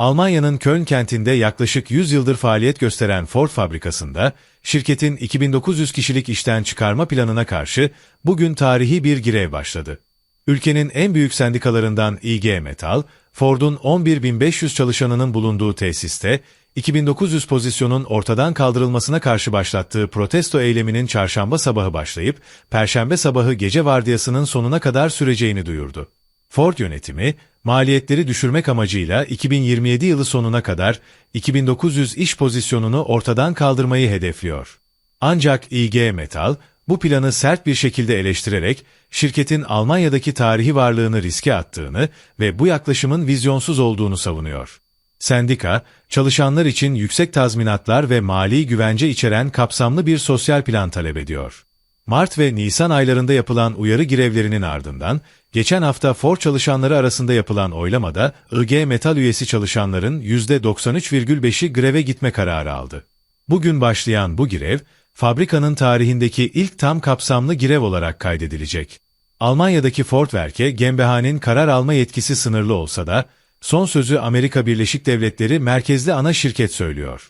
Almanya'nın Köln kentinde yaklaşık 100 yıldır faaliyet gösteren Ford fabrikasında, şirketin 2900 kişilik işten çıkarma planına karşı bugün tarihi bir grev başladı. Ülkenin en büyük sendikalarından IG Metal, Ford'un 11.500 çalışanının bulunduğu tesiste, 2900 pozisyonun ortadan kaldırılmasına karşı başlattığı protesto eyleminin çarşamba sabahı başlayıp, perşembe sabahı gece vardiyasının sonuna kadar süreceğini duyurdu. Ford yönetimi, maliyetleri düşürmek amacıyla 2027 yılı sonuna kadar 2900 iş pozisyonunu ortadan kaldırmayı hedefliyor. Ancak IG Metal, bu planı sert bir şekilde eleştirerek, şirketin Almanya'daki tarihi varlığını riske attığını ve bu yaklaşımın vizyonsuz olduğunu savunuyor. Sendika, çalışanlar için yüksek tazminatlar ve mali güvence içeren kapsamlı bir sosyal plan talep ediyor. Mart ve Nisan aylarında yapılan uyarı grevlerinin ardından, geçen hafta Ford çalışanları arasında yapılan oylamada IG Metal üyesi çalışanların %93,5'i greve gitme kararı aldı. Bugün başlayan bu grev, fabrikanın tarihindeki ilk tam kapsamlı grev olarak kaydedilecek. Almanya'daki Ford Werke, GmbH'nin karar alma yetkisi sınırlı olsa da, son sözü Amerika Birleşik Devletleri merkezli ana şirket söylüyor.